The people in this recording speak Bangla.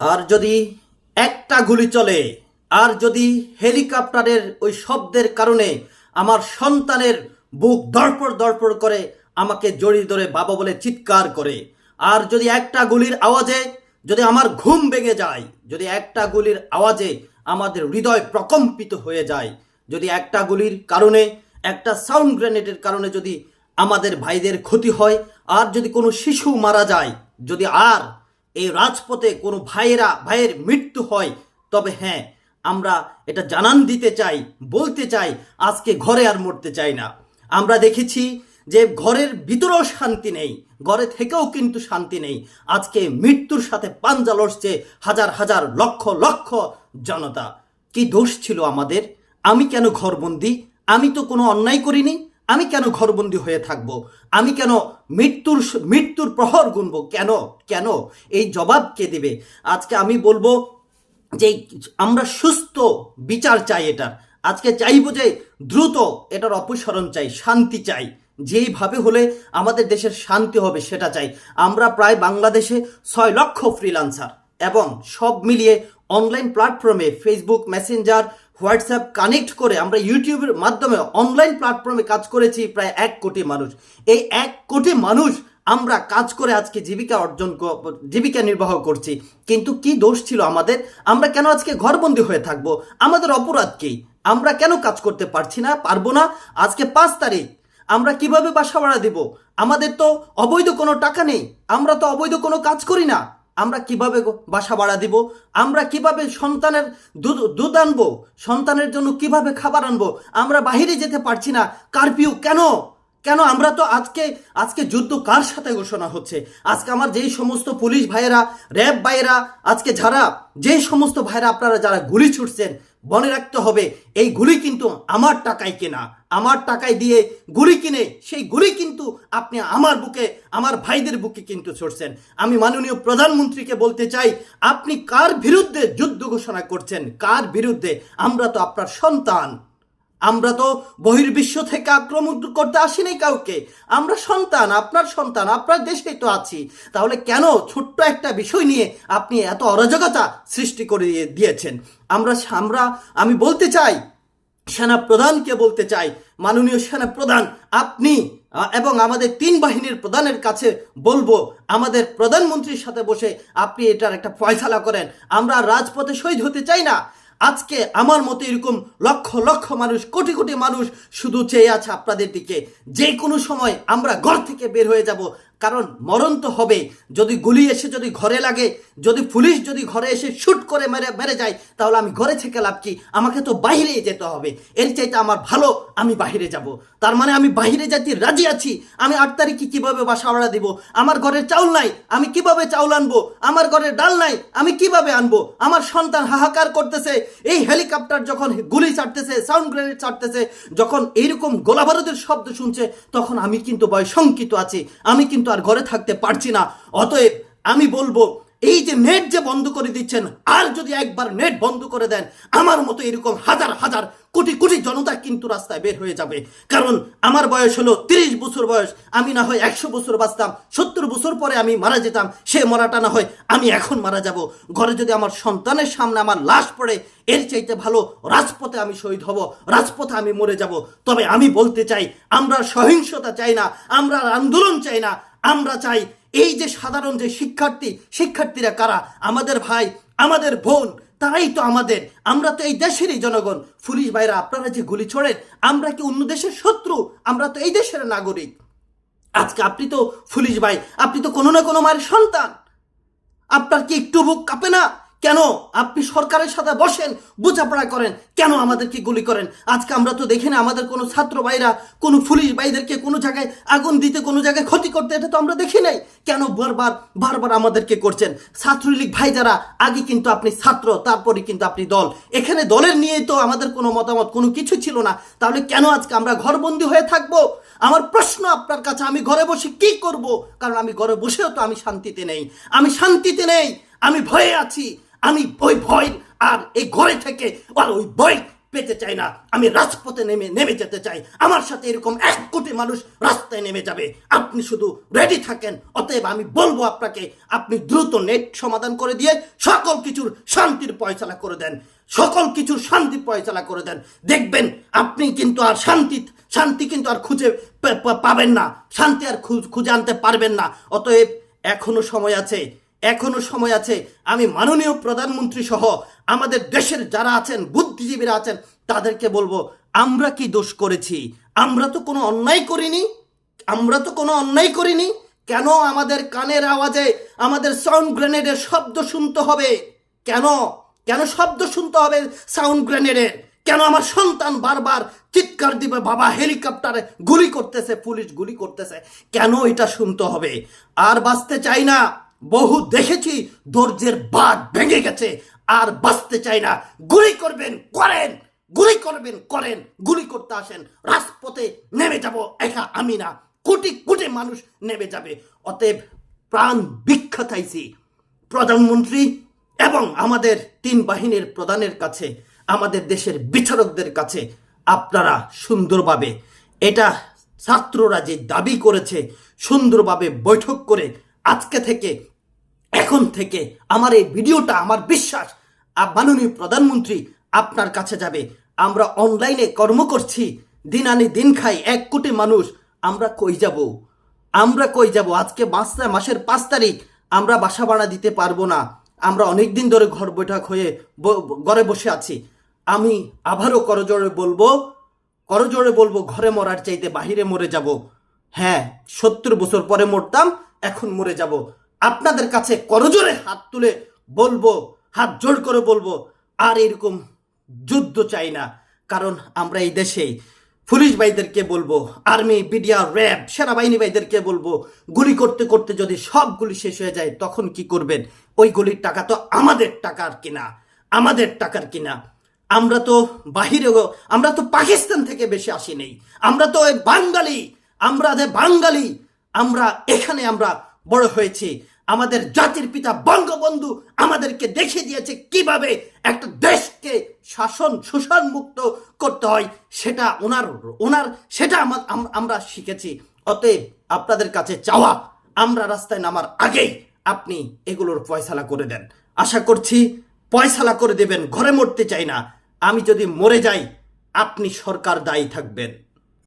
আর যদি একটা গুলি চলে, আর যদি হেলিকপ্টারের ওই শব্দের কারণে আমার সন্তানের বুক দরপড় দরপড় করে আমাকে জড়িয়ে ধরে বাবা বলে চিৎকার করে, আর যদি একটা গুলির আওয়াজে যদি আমার ঘুম ভেঙে যায়, যদি একটা গুলির আওয়াজে আমাদের হৃদয় প্রকম্পিত হয়ে যায়, যদি একটা গুলির কারণে, একটা সাউন্ড গ্রেনেডের কারণে যদি আমাদের ভাইদের ক্ষতি হয়, আর যদি কোনো শিশু মারা যায়, যদি আর এই রাজপথে কোনো ভাইয়েরা, ভাইয়ের মৃত্যু হয়, তবে হ্যাঁ আমরা এটা জানান দিতে চাই, বলতে চাই, আজকে ঘরে আর মরতে চাই না। আমরা দেখেছি যে ঘরের ভিতরেও শান্তি নেই, ঘরে থেকেও কিন্তু শান্তি নেই। আজকে মৃত্যুর সাথে পাঞ্জা লড়ছে হাজার হাজার, লক্ষ লক্ষ জনতা। কি দোষ ছিল আমাদের? আমি কেন ঘরবন্দি? আমি তো কোনো অন্যায় করিনি? আমি কেন ঘরবন্দি হয়ে থাকব? আমি কেন মৃত্যুর মৃত্যুর প্রহর গুনব? কেন? কেন? এই জবাব কে দেবে? আজকে আমি বলব যে আমরা সুস্থ বিচার চাই এটার। আজকে চাইব যে দ্রুত এটার অপসারণ চাই, শান্তি চাই। যেইভাবে হলে আমাদের দেশের শান্তি হবে, সেটা চাই। আমরা প্রায় বাংলাদেশে ছয় লক্ষ ফ্রিলান্সার এবং সব মিলিয়ে অনলাইন প্ল্যাটফর্মে ফেসবুক মেসেঞ্জার হোয়াটসঅ্যাপ কানেক্ট করে আমরা ইউটিউবের মাধ্যমে অনলাইন প্ল্যাটফর্মে কাজ করেছি প্রায় এক কোটি মানুষ। এই এক কোটি মানুষ আমরা কাজ করে আজকে জীবিকা অর্জন জীবিকা নির্বাহ করছি। কিন্তু কি দোষ ছিল আমাদের? আমরা কেন আজকে ঘরবন্দি হয়ে থাকব? আমাদের অপরাধ কি? আমরা কেন কাজ করতে পারছি না, পারব না? আজকে পাঁচ তারিখ। আমরা কীভাবে বাসা ভাড়া দিব? আমাদের তো অবৈধ কোনো টাকা নেই। আমরা তো অবৈধ কোনো কাজ করি না। আমরা কীভাবে বাসা ভাড়া দিব? আমরা কীভাবে সন্তানের দুধ দুধ আনব? সন্তানের জন্য কীভাবে খাবার আনব? আমরা বাহিরে যেতে পারছি না। কারফিউ কেন? কেন আমরা তো আজকে আজকে যুদ্ধ কার সাথে ঘোষণা হচ্ছে? আজকে আমার যেই সমস্ত পুলিশ ভাইয়েরা, র্যাব ভাইয়েরা, আজকে যারা যেই সমস্ত ভাইয়েরা আপনারা যারা গুলি ছুটছেন মনে রাখতে হবে, এই গুলি কিন্তু আমার টাকায় কেনা। আমার টাকায় দিয়ে গুলি কিনে, সেই গুলি কিন্তু আপনি আমার বুকে, আমার ভাইদের বুকে কিন্তু ছড়ছেন আমি মাননীয় প্রধানমন্ত্রীকে বলতে চাই, আপনি কার বিরুদ্ধে যুদ্ধ ঘোষণা করছেন? কার বিরুদ্ধে? আমরা তো আপনার সন্তান। আমরা তো বহির্বিশ্ব থেকে আক্রমণ করতে আসিনি কাউকে। আমরা সন্তান, আপনার সন্তান, আপনার দেশেই তো আছি। তাহলে কেন ছোট্ট একটা বিষয় নিয়ে আপনি এত অরাজকতা সৃষ্টি করে দিয়েছেন? আমরা আমরা, আমি বলতে চাই সেনা প্রধানকে বলতে চাই, মাননীয় সেনা প্রধান আপনি এবং আমাদের তিন বাহিনীর প্রধানের কাছে বলব, আমাদের প্রধানমন্ত্রীর সাথে বসে আপনি এটার একটা ফয়সালা করেন। আমরা রাজপথে শহীদ হতে চাই না। আজকে আমার মতো এরকম লক্ষ লক্ষ মানুষ, কোটি কোটি মানুষ শুধু চেয়ে আছে আপনাদের দিকে। যে কোনো সময় আমরা ঘর থেকে বের হয়ে যাব। কারণ মরণ তো হবে। যদি গুলি এসে যদি ঘরে লাগে, যদি পুলিশ যদি ঘরে এসে শুট করে মেরে মেরে যায়, তাহলে আমি ঘরে থেকে লাভ কি? আমাকে তো বাইরে যেতে হবে। এর চাইতে আমার ভালো, আমি বাইরে যাব। তার মানে আমি বাইরে যেতে রাজি আছি, আমি আট তারিখে কীভাবে বাসা ভাড়া দিব? আমার ঘরের চাউল নাই, আমি কীভাবে চাউল আনব? আমার ঘরে ডাল নাই, আমি কীভাবে আনব? আমার সন্তান হাহাকার করতেছে, এই হেলিকপ্টার যখন গুলি চাটতেছে সাউন্ড গ্রেনেড চাটতেছে যখন এইরকম গোলাবারুদের শব্দ শুনছে, তখন আমি কিন্তু ভয় শঙ্কিত আছি। আমি কিন্তু আর ঘরে থাকতে পারছি না। অতএব আমি বলব, এই যে নেট যে বন্ধ করে দিচ্ছেন, আর যদি একবার নেট বন্ধ করে দেন, আমার মতো এরকম হাজার হাজার কোটি কোটি জনতা কিন্তু রাস্তায় বের হয়ে যাবে। কারণ আমার বয়স হলো তিরিশ বছর বয়স, আমি না হয় একশো বছর বাঁচতাম, সত্তর বছর পরে আমি মারা যেতাম, সে মরাটা না হয় আমি এখন মারা যাব। ঘরে যদি আমার সন্তানের সামনে আমার লাশ পড়ে, এর চাইতে ভালো রাজপথে আমি শহীদ হব, রাজপথে আমি মরে যাব। তবে আমি বলতে চাই, আমরা সহিংসতা চাই না, আমরা আন্দোলন চাই না আমরা চাই এই যে সাধারণ যে শিক্ষার্থী, শিক্ষার্থীরা কারা? আমাদের ভাই, আমাদের বোন, তারাই তো আমাদের। আমরা তো এই দেশেরই জনগণ। পুলিশ ভাইরা, আপনারা যে গুলি ছোড়েন, আমরা কি অন্য দেশের শত্রু? আমরা তো এই দেশের নাগরিক। আজকে আপনি তো পুলিশ ভাই, আপনি তো কোনো না কোনো মায়ের সন্তান। আপনার কি একটু বুক কাঁপে না? কেন আপনি সরকারের সাথে বসেন, বোঝাপড়া করেন, কেন আমাদেরকে গুলি করেন? আজকে আমরা তো দেখি না আমাদের কোনো ছাত্র ভাইরা, কোনো পুলিশ ভাইদেরকে কোনো জায়গায় আগুন দিতে, কোনো জায়গায় ক্ষতি করতে, এটা তো আমরা দেখি নাই। কেন বারবার বারবার আমাদেরকে করছেন? ছাত্রলীগ ভাই যারা, আগে কিন্তু আপনি ছাত্র তারপরে কিন্তু আপনি দল। এখানে দলের নিয়েই তো আমাদের কোনো মতামত, কোনো কিছু ছিল না। তাহলে কেন আজকে আমরা ঘরবন্দি হয়ে থাকব? আমার প্রশ্ন আপনার কাছে, আমি ঘরে বসে কি করব? কারণ আমি ঘরে বসেও তো আমি শান্তিতে নেই। আমি শান্তিতে নেই, আমি ভয়ে আছি। আমি ওই ভয় আর এই ঘরে থেকে আর ওই ভয় পেতে চাই না। আমি রাজপথে নেমে নেমে যেতে চাই। আমার সাথে এরকম এক কোটি মানুষ রাস্তায় নেমে যাবে। আপনি শুধু রেডি থাকেন। অতএব আমি বলব আপনাকে, আপনি দ্রুত নেট সমাধান করে দিয়ে সকল কিছুর শান্তির পয়সালা করে দেন। সকল কিছুর শান্তি পয়সালা করে দেন। দেখবেন আপনি কিন্তু আর শান্তি শান্তি কিন্তু আর খুঁজে পাবেন না। শান্তি আর খুঁজে আনতে পারবেন না। অতএব এখনও সময় আছে। এখনও সময় আছে। আমি মাননীয় প্রধানমন্ত্রী সহ আমাদের দেশের যারা আছেন, বুদ্ধিজীবীরা আছেন, তাদেরকে বলব, আমরা কি দোষ করেছি? আমরা তো কোনো অন্যায় করিনি। আমরা তো কোনো অন্যায় করিনি। কেন আমাদের কানের আওয়াজে, আমাদের সাউন্ড গ্রেনেডের শব্দ শুনতে হবে? কেন? কেন শব্দ শুনতে হবে সাউন্ড গ্রেনেডের কেন আমার সন্তান বারবার চিৎকার দিবে, বাবা হেলিকপ্টারে গুলি করতেছে, পুলিশ গুলি করতেছে? কেন এটা শুনতে হবে? আর বাঁচতে চাই না। বহু দেখেছি দর্জের বাদ ভেঙে গেছে। আর বাঁচতে চাই না। গুলি করবেন, করেন, গুলি করবেন, করেন। গুলি করতে আসেন, রাজপথে নেমে যাব, একা আমি না। কোটি কোটি মানুষ নেমে যাবে। অতএব প্রাণ বিখ্যাতাইছি প্রধানমন্ত্রী এবং আমাদের তিন বাহিনীর প্রধানের কাছে, আমাদের দেশের বিচারকদের কাছে আপনারা সুন্দরভাবে, এটা ছাত্ররা যে দাবি করেছে, সুন্দরভাবে বৈঠক করে আজকে থেকে, এখন থেকে আমার এই ভিডিওটা, আমার বিশ্বাস মাননীয় প্রধানমন্ত্রী আপনার কাছে যাবে। আমরা অনলাইনে কর্ম করছি, দিন আনি দিন খাই, এক কোটি মানুষ, আমরা কই যাব? আমরা কই যাব? আজকে মাস, মাসের পাঁচ তারিখ, আমরা বাসা ভাড়া দিতে পারব না। আমরা অনেক দিন ধরে ঘর বৈঠক হয়ে ঘরে বসে আছি। আমি আবারও করজোড়ে বলব করজোড়ে বলব, ঘরে মরার চাইতে বাহিরে মরে যাব। হ্যাঁ সত্তর বছর পরে মরতাম এখন মরে যাব। আপনাদের কাছে করজোরে হাত তুলে বলব, হাত জোর করে বলব, আর এরকম যুদ্ধ চাই না। কারণ আমরা এই দেশেই পুলিশ ভাইদেরকে বলব, আর্মি, বিডিআর, র্যাব, সেনাবাহিনী ভাইদেরকে বলব, গুলি করতে করতে যদি সব গুলি শেষ হয়ে যায়, তখন কি করবেন? ওই গুলির টাকা তো আমাদের টাকার কিনা? আমাদের টাকার কিনা? আমরা তো বাহিরে আমরা তো পাকিস্তান থেকে বেশি আসি নেই। আমরা তো ওই বাঙালি, আমরা যে বাঙালি আমরা, এখানে আমরা বড় হয়েছি। আমাদের জাতির পিতা বঙ্গবন্ধু আমাদেরকে দেখিয়ে দিয়েছে কীভাবে একটা দেশকে শাসন শোষণ মুক্ত করতে হয়, সেটা ওনার ওনার, সেটা আমা- আমরা শিখেছি। অতএব আপনাদের কাছে চাওয়া, আমরা রাস্তায় নামার আগেই আপনি এগুলোর পয়সালা করে দেন। আশা করছি পয়সালা করে দেবেন, ঘরে মরতে চাই না। আমি যদি মরে যাই, আপনি সরকার দায়ী থাকবেন।